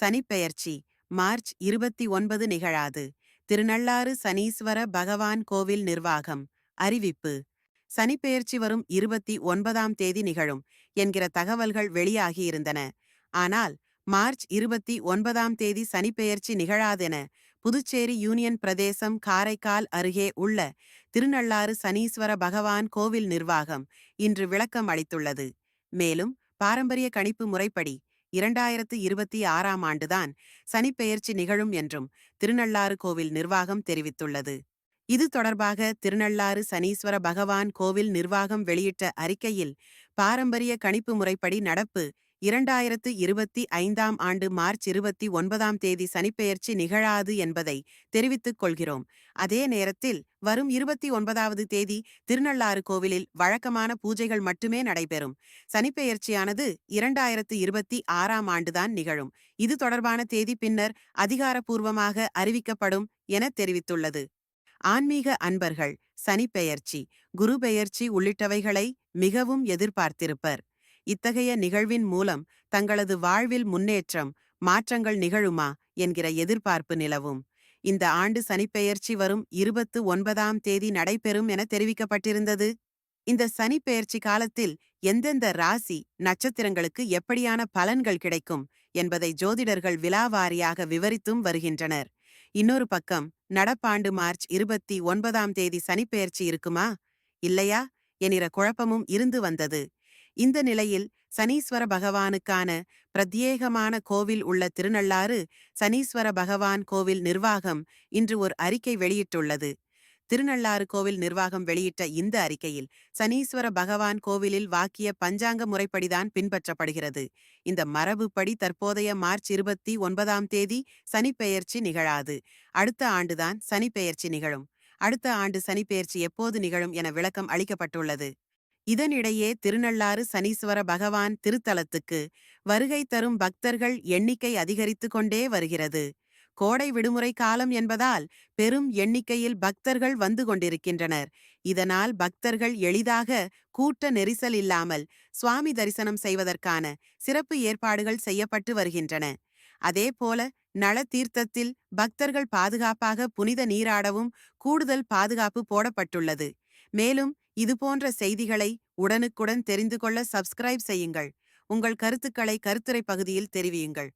சனிப்பெயர்ச்சி March இருபத்தி ஒன்பது நிகழாது. திருநள்ளாறு சனீஸ்வர பகவான் கோவில் நிர்வாகம் அறிவிப்பு. சனிப்பெயர்ச்சி வரும் இருபத்தி ஒன்பதாம் தேதி நிகழும் என்கிற தகவல்கள் வெளியாகியிருந்தன ஆனால் மார்ச் இருபத்தி ஒன்பதாம் தேதி சனிப்பெயர்ச்சி நிகழாதென புதுச்சேரி யூனியன் பிரதேசம் காரைக்கால் அருகே உள்ள திருநள்ளாறு சனீஸ்வர பகவான் கோவில் நிர்வாகம் இன்று விளக்கம் அளித்துள்ளது. மேலும் பாரம்பரிய கணிப்பு முறைப்படி இரண்டாயிரத்து இருபத்தி ஆறாம் ஆண்டுதான் சனிப்பெயர்ச்சி நிகழும் என்றும் திருநள்ளாறு கோவில் நிர்வாகம் தெரிவித்துள்ளது. இது தொடர்பாக திருநள்ளாறு சனீஸ்வர பகவான் கோவில் நிர்வாகம் வெளியிட்ட அறிக்கையில் பாரம்பரிய கணிப்பு முறைப்படி நடப்பு இரண்டாயிரத்து இருபத்தி ஐந்தாம் ஆண்டு மார்ச் இருபத்தி ஒன்பதாம் தேதி சனிப்பெயர்ச்சி நிகழாது என்பதை தெரிவித்துக் கொள்கிறோம். அதே நேரத்தில் வரும் இருபத்தி ஒன்பதாவது தேதி திருநள்ளாறு கோவிலில் வழக்கமான பூஜைகள் மட்டுமே நடைபெறும். சனிப்பெயர்ச்சியானது இரண்டாயிரத்து இருபத்தி ஆறாம் ஆண்டுதான் நிகழும். இது தொடர்பான தேதி பின்னர் அதிகாரப்பூர்வமாக அறிவிக்கப்படும் என தெரிவித்துள்ளது. ஆன்மீக அன்பர்கள் சனிப்பெயர்ச்சி குரு பெயர்ச்சி உள்ளிட்டவைகளை மிகவும் எதிர்பார்த்திருப்பர். இத்தகைய நிகழ்வின் மூலம் தங்களது வாழ்வில் முன்னேற்றம் மாற்றங்கள் நிகழுமா? என்கிற எதிர்பார்ப்பு நிலவும். இந்த ஆண்டு சனிப்பெயர்ச்சி வரும் இருபத்து ஒன்பதாம் தேதி நடைபெறும் என தெரிவிக்கப்பட்டிருந்தது. இந்த சனிப்பெயர்ச்சி காலத்தில் எந்தெந்த ராசி நட்சத்திரங்களுக்கு எப்படியான பலன்கள் கிடைக்கும் என்பதை ஜோதிடர்கள் விலாவாரியாக விவரித்தும் வருகின்றனர். இன்னொரு பக்கம் நடப்பாண்டு மார்ச் இருபத்தி ஒன்பதாம் தேதி சனிப்பெயர்ச்சி இருக்குமா? இல்லையா? என்கிற குழப்பமும் இருந்து வந்தது. இந்த நிலையில் சனீஸ்வர பகவானுக்கான பிரத்யேகமான கோவில் உள்ள திருநள்ளாறு சனீஸ்வர பகவான் கோவில் நிர்வாகம் இன்று ஒரு அறிக்கை வெளியிட்டுள்ளது. திருநள்ளாறு கோவில் நிர்வாகம் வெளியிட்ட இந்த அறிக்கையில் சனீஸ்வர பகவான் கோவிலில் வாக்கிய பஞ்சாங்க முறைப்படிதான் பின்பற்றப்படுகிறது. இந்த மரபுப்படி தற்போதைய மார்ச் இருபத்தி ஒன்பதாம் தேதி சனிப்பெயர்ச்சி நிகழாது. அடுத்த ஆண்டுதான் சனிப்பெயர்ச்சி நிகழும். அடுத்த ஆண்டு சனிப்பெயர்ச்சி எப்போது நிகழும் என விளக்கம் அளிக்கப்பட்டுள்ளது. இதனிடையே திருநள்ளாறு சனீஸ்வர பகவான் திருத்தலத்துக்கு வருகை தரும் பக்தர்கள் எண்ணிக்கை அதிகரித்து கொண்டே வருகிறது. கோடை விடுமுறை காலம் என்பதால் பெரும் எண்ணிக்கையில் பக்தர்கள் வந்து கொண்டிருக்கின்றனர். இதனால் பக்தர்கள் எளிதாக கூட்ட நெரிசல் இல்லாமல் சுவாமி தரிசனம் செய்வதற்கான சிறப்பு ஏற்பாடுகள் செய்யப்பட்டு வருகின்றன. அதேபோல நள தீர்த்தத்தில் பக்தர்கள் பாதுகாப்பாக புனித நீராடவும் கூடுதல் பாதுகாப்பு போடப்பட்டுள்ளது. மேலும் இதுபோன்ற செய்திகளை உடனுக்குடன் தெரிந்து கொள்ள சப்ஸ்கிரைப் செய்யுங்கள். உங்கள் கருத்துக்களை கருத்துரை பகுதியில் தெரிவியுங்கள்.